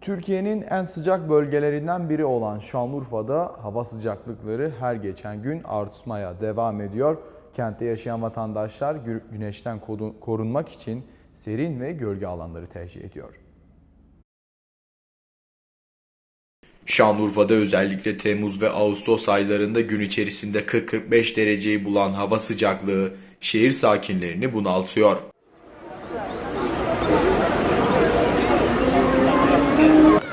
Türkiye'nin en sıcak bölgelerinden biri olan Şanlıurfa'da hava sıcaklıkları her geçen gün artmaya devam ediyor. Kentte yaşayan vatandaşlar gü- güneşten korunmak için serin ve gölge alanları tercih ediyor. Şanlıurfa'da özellikle Temmuz ve Ağustos aylarında gün içerisinde 40-45 dereceyi bulan hava sıcaklığı şehir sakinlerini bunaltıyor.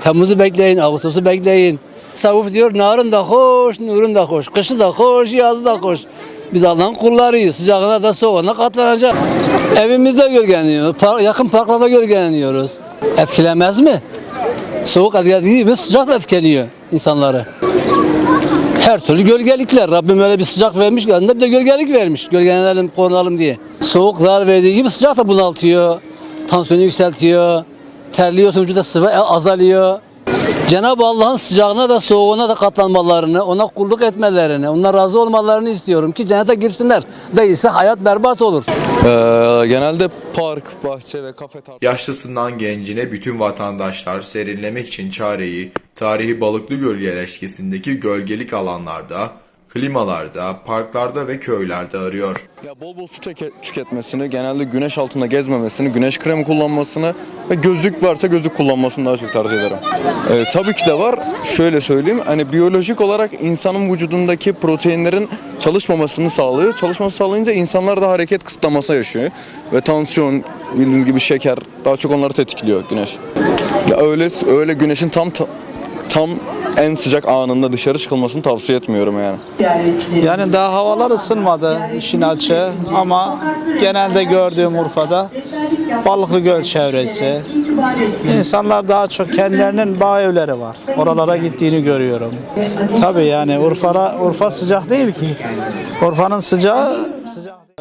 Temmuz'u bekleyin, Ağustos'u bekleyin. Savuf diyor narın da hoş, nurun da hoş, kışı da hoş, yazı da hoş. Biz Allah'ın kullarıyız. Sıcağına da soğuğuna katlanacak. Evimizde gölgeleniyoruz. par- yakın parklarda gölgeleniyoruz. Etkilemez mi? Soğuk etkilediği gibi sıcak da etkiliyor insanları. Her türlü gölgelikler. Rabbim öyle bir sıcak vermiş, yanında bir de gölgelik vermiş. Gölgelenelim, korunalım diye. Soğuk zarar verdiği gibi sıcak da bunaltıyor. Tansiyonu yükseltiyor. Terliyorsun vücuda sıvı azalıyor. Cenab-ı Allah'ın sıcağına da soğuğuna da katlanmalarını, ona kulluk etmelerini, ona razı olmalarını istiyorum ki cennete girsinler. Değilse hayat berbat olur. Ee, genelde park, bahçe ve kafe tarzı Yaşlısından gencine bütün vatandaşlar serinlemek için çareyi tarihi Balıklı Göl yerleşkesindeki gölgelik alanlarda, klimalarda, parklarda ve köylerde arıyor. ya bol bol su tüketmesini, genelde güneş altında gezmemesini, güneş kremi kullanmasını ve gözlük varsa gözlük kullanmasını daha çok tercih ederim. Ee, tabii ki de var. Şöyle söyleyeyim. Hani biyolojik olarak insanın vücudundaki proteinlerin çalışmamasını sağlıyor. Çalışması sağlayınca insanlar da hareket kısıtlaması yaşıyor. Ve tansiyon, bildiğiniz gibi şeker daha çok onları tetikliyor güneş. Ya öyle öyle güneşin tam ta- tam en sıcak anında dışarı çıkılmasını tavsiye etmiyorum yani. Yani daha havalar ısınmadı işin açığı ama genelde gördüğüm Urfa'da Balıklı Göl çevresi. İnsanlar daha çok kendilerinin bağ evleri var. Oralara gittiğini görüyorum. Tabii yani Urfa, Urfa sıcak değil ki. Urfa'nın sıcağı sıcak.